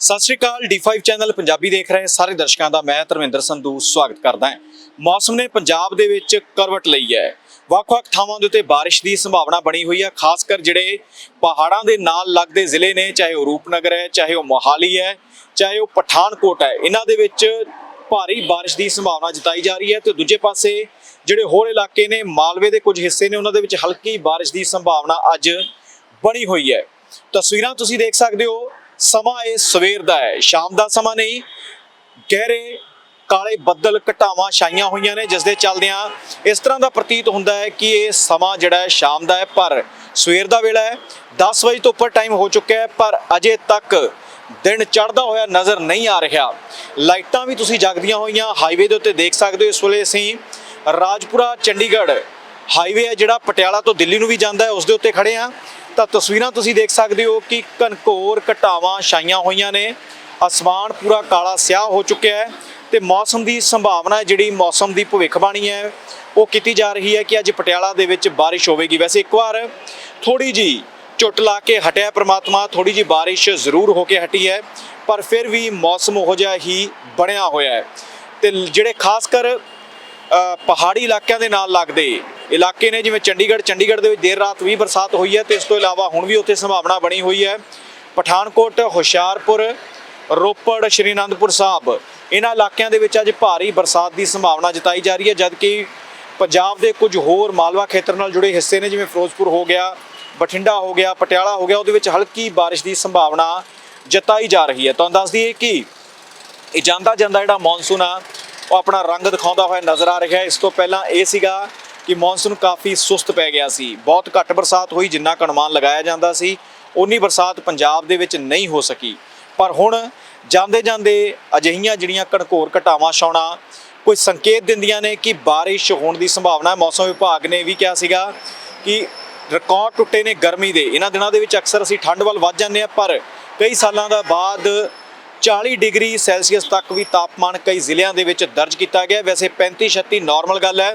ਸਤਿ ਸ਼੍ਰੀ ਅਕਾਲ D5 channel Punjabi ਦੇਖ ਰਹੇ ਸਾਰੇ ਦਰਸ਼ਕਾਂ ਦਾ, ਮੈਂ ਧਰਮਿੰਦਰ ਸੰਧੂ ਸਵਾਗਤ ਕਰਦਾ ਹਾਂ। ਮੌਸਮ ਨੇ ਪੰਜਾਬ ਦੇ ਵਿੱਚ ਕਰਵਟ ਲਈ ਹੈ। ਵੱਖ-ਵੱਖ ਥਾਵਾਂ ਦੇ ਉੱਤੇ ਬਾਰਿਸ਼ ਦੀ ਸੰਭਾਵਨਾ ਬਣੀ ਹੋਈ ਹੈ, ਖਾਸ ਕਰ ਜਿਹੜੇ ਪਹਾੜਾਂ ਦੇ ਨਾਲ ਲੱਗਦੇ ਜ਼ਿਲ੍ਹੇ ਨੇ, ਚਾਹੇ ਉਹ ਰੂਪਨਗਰ ਹੈ, ਚਾਹੇ ਉਹ ਮੋਹਾਲੀ ਹੈ, ਚਾਹੇ ਉਹ ਪਠਾਨਕੋਟ ਹੈ, ਇਹਨਾਂ ਦੇ ਵਿੱਚ ਭਾਰੀ ਬਾਰਿਸ਼ ਦੀ ਸੰਭਾਵਨਾ ਜਤਾਈ ਜਾ ਰਹੀ ਹੈ ਤੇ ਦੂਜੇ ਪਾਸੇ ਜਿਹੜੇ ਹੋਰ ਇਲਾਕੇ ਨੇ, ਮਾਲਵੇ ਦੇ ਕੁਝ ਹਿੱਸੇ ਨੇ, ਉਹਨਾਂ ਦੇ ਵਿੱਚ ਹਲਕੀ ਬਾਰਿਸ਼ ਦੀ ਸੰਭਾਵਨਾ ਅੱਜ ਬਣੀ ਹੋਈ ਹੈ। ਤਸਵੀਰਾਂ ਤੁਸੀਂ ਦੇਖ ਸਕਦੇ ਹੋ ਸਮਾਂ ਇਹ ਸਵੇਰ ਦਾ ਹੈ, ਸ਼ਾਮ ਦਾ ਸਮਾਂ ਨਹੀਂ। ਗਹਿਰੇ ਕਾਲੇ ਬੱਦਲ ਘਟਾਵਾਂ ਛਾਈਆਂ ਹੋਈਆਂ ਨੇ ਜਿਸ ਦੇ ਚੱਲਦਿਆਂ ਇਸ ਤਰ੍ਹਾਂ ਦਾ ਪ੍ਰਤੀਤ ਹੁੰਦਾ ਹੈ ਕਿ ਇਹ ਸਮਾਂ ਜਿਹੜਾ ਹੈ, ਸ਼ਾਮ ਦਾ ਹੈ, ਪਰ ਸਵੇਰ ਦਾ ਵੇਲਾ ਹੈ। 10 ਵਜੇ ਤੋਂ ਉੱਪਰ ਟਾਈਮ ਹੋ ਚੁੱਕਿਆ ਹੈ, ਪਰ ਅਜੇ ਤੱਕ ਦਿਨ ਚੜ੍ਹਦਾ ਹੋਇਆ ਨਜ਼ਰ ਨਹੀਂ ਆ ਰਿਹਾ। ਲਾਈਟਾਂ ਵੀ ਤੁਸੀਂ ਜਗਦੀਆਂ ਹੋਈਆਂ ਹਾਈਵੇ ਦੇ ਉੱਤੇ ਦੇਖ ਸਕਦੇ ਹੋ ਇਸ ਵੇਲੇ ਅਸੀਂ। ਰਾਜਪੁਰਾ, ਚੰਡੀਗੜ੍ਹ ਹਾਈਵੇ ਹੈ ਜਿਹੜਾ, ਪਟਿਆਲਾ ਤੋਂ ਦਿੱਲੀ ਨੂੰ ਵੀ ਜਾਂਦਾ ਹੈ, ਉਸ ਦੇ ਉੱਤੇ ਖੜੇ ਆ ਤਾਂ ਤਸਵੀਰਾਂ ਤੁਸੀਂ ਦੇਖ ਸਕਦੇ ਹੋ ਕਿ ਕਨਕੋਰ ਘਟਾਵਾਂ ਛਾਈਆਂ ਹੋਈਆਂ ਨੇ। ਅਸਮਾਨ ਪੂਰਾ ਕਾਲਾ ਸਿਆਹ ਹੋ ਚੁੱਕਿਆ ਹੈ ਤੇ ਮੌਸਮ ਦੀ ਸੰਭਾਵਨਾ ਜਿਹੜੀ ਮੌਸਮ ਦੀ ਭਵਿੱਖਬਾਣੀ ਹੈ, ਉਹ ਕੀਤੀ ਜਾ ਰਹੀ ਹੈ ਕਿ ਅੱਜ ਪਟਿਆਲਾ ਦੇ ਵਿੱਚ ਬਾਰਿਸ਼ ਹੋਵੇਗੀ। ਵੈਸੇ ਇੱਕ ਵਾਰ ਥੋੜੀ ਜੀ ਝੁੱਟ ਲਾ ਕੇ ਹਟਿਆ ਪ੍ਰਮਾਤਮਾ ਥੋੜੀ ਜੀ ਬਾਰਿਸ਼ ਜ਼ਰੂਰ ਹੋ ਕੇ ਹਟੀ ਹੈ, ਪਰ ਫਿਰ ਵੀ ਮੌਸਮ ਉਹ ਜਿਹਾ ਹੀ ਬਣਿਆ ਹੋਇਆ ਹੈ। ਤੇ ਜਿਹੜੇ ਖਾਸ ਕਰ ਪਹਾੜੀ ਇਲਾਕਿਆਂ ਦੇ ਨਾਲ ਲੱਗਦੇ ਇਲਾਕੇ ਨੇ ਜਿਵੇਂ ਚੰਡੀਗੜ੍ਹ ਚੰਡੀਗੜ੍ਹ ਦੇ ਵਿੱਚ ਦੇਰ ਰਾਤ ਵੀ ਬਰਸਾਤ ਹੋਈ ਹੈ ਤੇ ਇਸ ਤੋਂ ਇਲਾਵਾ ਹੁਣ ਵੀ ਉੱਥੇ ਸੰਭਾਵਨਾ ਬਣੀ ਹੋਈ ਹੈ। ਪਠਾਨਕੋਟ, ਹੁਸ਼ਿਆਰਪੁਰ, ਰੋਪੜ ਸ਼੍ਰੀ ਅਨੰਦਪੁਰ ਸਾਹਿਬ ਇਹਨਾਂ ਇਲਾਕਿਆਂ ਦੇ ਵਿੱਚ ਅੱਜ ਭਾਰੀ ਬਰਸਾਤ ਦੀ ਸੰਭਾਵਨਾ ਜਤਾਈ ਜਾ ਰਹੀ ਹੈ, ਜਦਕਿ ਪੰਜਾਬ ਦੇ ਕੁਝ ਹੋਰ ਮਾਲਵਾ ਖੇਤਰ ਨਾਲ ਜੁੜੇ ਹਿੱਸੇ ਨੇ ਜਿਵੇਂ ਫਿਰੋਜ਼ਪੁਰ ਹੋ ਗਿਆ, ਬਠਿੰਡਾ ਹੋ ਗਿਆ, ਪਟਿਆਲਾ ਹੋ ਗਿਆ, ਉਹਦੇ ਵਿੱਚ ਹਲਕੀ ਬਾਰਿਸ਼ ਦੀ ਸੰਭਾਵਨਾ ਜਤਾਈ ਜਾ ਰਹੀ ਹੈ। ਤੁਹਾਨੂੰ ਦੱਸ ਦਈਏ ਕਿ ਇਹ ਜਾਂਦਾ ਜਾਂਦਾ ਜਿਹੜਾ ਮੌਨਸੂਨ ਆ, ਉਹ ਆਪਣਾ ਰੰਗ ਦਿਖਾਉਂਦਾ ਹੋਇਆ ਨਜ਼ਰ ਆ ਰਿਹਾ ਹੈ। ਇਸ ਤੋਂ ਪਹਿਲਾਂ ਇਹ ਸੀਗਾ ਕਿ ਮੌਨਸੂਨ ਕਾਫੀ ਸੁਸਤ ਪੈ ਗਿਆ ਸੀ। ਬਹੁਤ ਘੱਟ ਬਰਸਾਤ ਹੋਈ, ਜਿੰਨਾ ਕੁ ਅਨੁਮਾਨ ਲਗਾਇਆ ਜਾਂਦਾ ਸੀ ਉਨੀ ਬਰਸਾਤ ਪੰਜਾਬ ਦੇ ਵਿੱਚ ਨਹੀਂ ਹੋ ਸਕੀ। ਪਰ ਹੁਣ ਜਾਂਦੇ ਜਾਂਦੇ ਅਜਿਹੀਆਂ ਜਿਹੜੀਆਂ ਕਣਕੋਰ ਘਟਾਵਾਂ ਛਾਉਣਾ ਕੋਈ ਸੰਕੇਤ ਦਿੰਦੀਆਂ ਨੇ ਕਿ ਬਾਰਿਸ਼ ਹੋਣ ਦੀ ਸੰਭਾਵਨਾ ਹੈ। ਮੌਸਮ ਵਿਭਾਗ ਨੇ ਵੀ ਕਿਹਾ ਸੀਗਾ ਕਿ ਰਿਕਾਰਡ ਟੁੱਟੇ ਨੇ ਗਰਮੀ ਦੇ। ਇਹਨਾਂ ਦਿਨਾਂ ਦੇ ਵਿੱਚ ਅਕਸਰ ਅਸੀਂ ਠੰਡ ਵੱਲ ਵੱਧ ਜਾਂਦੇ ਆ ਪਰ ਕਈ ਸਾਲਾਂ ਦਾ ਬਾਅਦ 40 ਡਿਗਰੀ ਸੈਲਸੀਅਸ ਤੱਕ ਵੀ ਤਾਪਮਾਨ ਕਈ ਜ਼ਿਲ੍ਹਿਆਂ ਦੇ ਵਿੱਚ ਦਰਜ ਕੀਤਾ ਗਿਆ। ਵੈਸੇ 35 36 ਨਾਰਮਲ ਗੱਲ ਹੈ।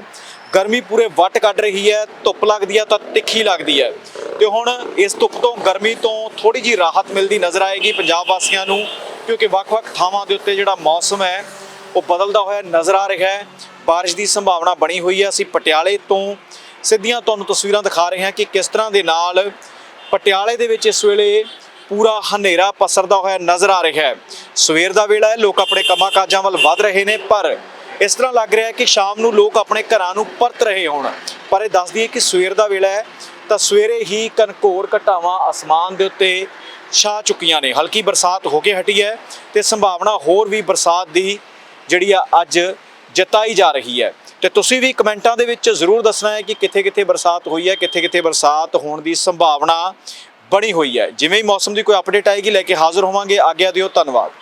ਗਰਮੀ ਪੂਰੇ ਵੱਟ ਕੱਢ ਰਹੀ ਹੈ, ਧੁੱਪ ਲੱਗਦੀ ਹੈ ਤਾਂ ਤਿੱਖੀ ਲੱਗਦੀ ਹੈ। ਤੇ ਹੁਣ ਇਸ ਧੁੱਪ ਤੋਂ, ਗਰਮੀ ਤੋਂ ਥੋੜੀ ਜੀ ਰਾਹਤ ਮਿਲਦੀ ਨਜ਼ਰ ਆਏਗੀ ਪੰਜਾਬ ਵਾਸੀਆਂ ਨੂੰ, ਕਿਉਂਕਿ ਵੱਖ-ਵੱਖ ਥਾਵਾਂ ਦੇ ਉੱਤੇ ਜਿਹੜਾ ਮੌਸਮ ਹੈ, ਉਹ ਬਦਲਦਾ ਹੋਇਆ ਨਜ਼ਰ ਆ ਰਿਹਾ ਹੈ। ਬਾਰਿਸ਼ ਦੀ ਸੰਭਾਵਨਾ ਬਣੀ ਹੋਈ ਹੈ। ਅਸੀਂ ਪਟਿਆਲੇ ਤੋਂ ਸਿੱਧੀਆਂ ਤੁਹਾਨੂੰ ਤਸਵੀਰਾਂ ਦਿਖਾ ਰਹੇ ਹਾਂ ਕਿ ਕਿਸ ਤਰ੍ਹਾਂ ਦੇ ਨਾਲ ਪਟਿਆਲੇ ਦੇ ਵਿੱਚ ਇਸ ਵੇਲੇ ਪੂਰਾ ਹਨੇਰਾ ਪਸਰਦਾ ਹੋਇਆ ਨਜ਼ਰ ਆ ਰਿਹਾ ਹੈ। ਸਵੇਰ ਦਾ ਵੇਲਾ ਹੈ, ਲੋਕ ਆਪਣੇ ਕੰਮਾਂ ਕਾਜਾਂ ਵੱਲ ਵੱਧ ਰਹੇ ਨੇ, ਪਰ ਇਸ ਤਰ੍ਹਾਂ ਲੱਗ ਰਿਹਾ ਹੈ ਕਿ ਸ਼ਾਮ ਨੂੰ ਲੋਕ ਆਪਣੇ ਘਰਾਂ ਨੂੰ ਪਰਤ ਰਹੇ ਹੋਣ। ਪਰ ਇਹ ਦੱਸ ਦਈਏ ਕਿ ਸਵੇਰ ਦਾ ਵੇਲਾ ਹੈ, ਤਾਂ ਸਵੇਰੇ ਹੀ ਕਨਕੋਰ ਘਟਾਵਾਂ ਅਸਮਾਨ ਦੇ ਉੱਤੇ ਛਾ ਚੁੱਕੀਆਂ ਨੇ। ਹਲਕੀ ਬਰਸਾਤ ਹੋ ਕੇ ਹਟੀ ਹੈ ਤੇ ਸੰਭਾਵਨਾ ਹੋਰ ਵੀ ਬਰਸਾਤ ਦੀ ਜਿਹੜੀ ਆ ਅੱਜ ਜਤਾਈ ਜਾ ਰਹੀ ਹੈ। ਤੇ ਤੁਸੀਂ ਵੀ ਕਮੈਂਟਾਂ ਦੇ ਵਿੱਚ ਜ਼ਰੂਰ ਦੱਸਣਾ ਹੈ ਕਿ ਕਿੱਥੇ-ਕਿੱਥੇ ਬਰਸਾਤ ਹੋਈ ਹੈ, ਕਿੱਥੇ-ਕਿੱਥੇ ਬਰਸਾਤ ਹੋਣ ਦੀ ਸੰਭਾਵਨਾ ਬਣੀ ਹੋਈ ਹੈ। ਜਿਵੇਂ ਹੀ ਮੌਸਮ ਦੀ ਕੋਈ ਅਪਡੇਟ ਆਏਗੀ, ਲੈ ਕੇ ਹਾਜ਼ਰ ਹੋਵਾਂਗੇ। ਆਗਿਆ ਦਿਓ, ਧੰਨਵਾਦ।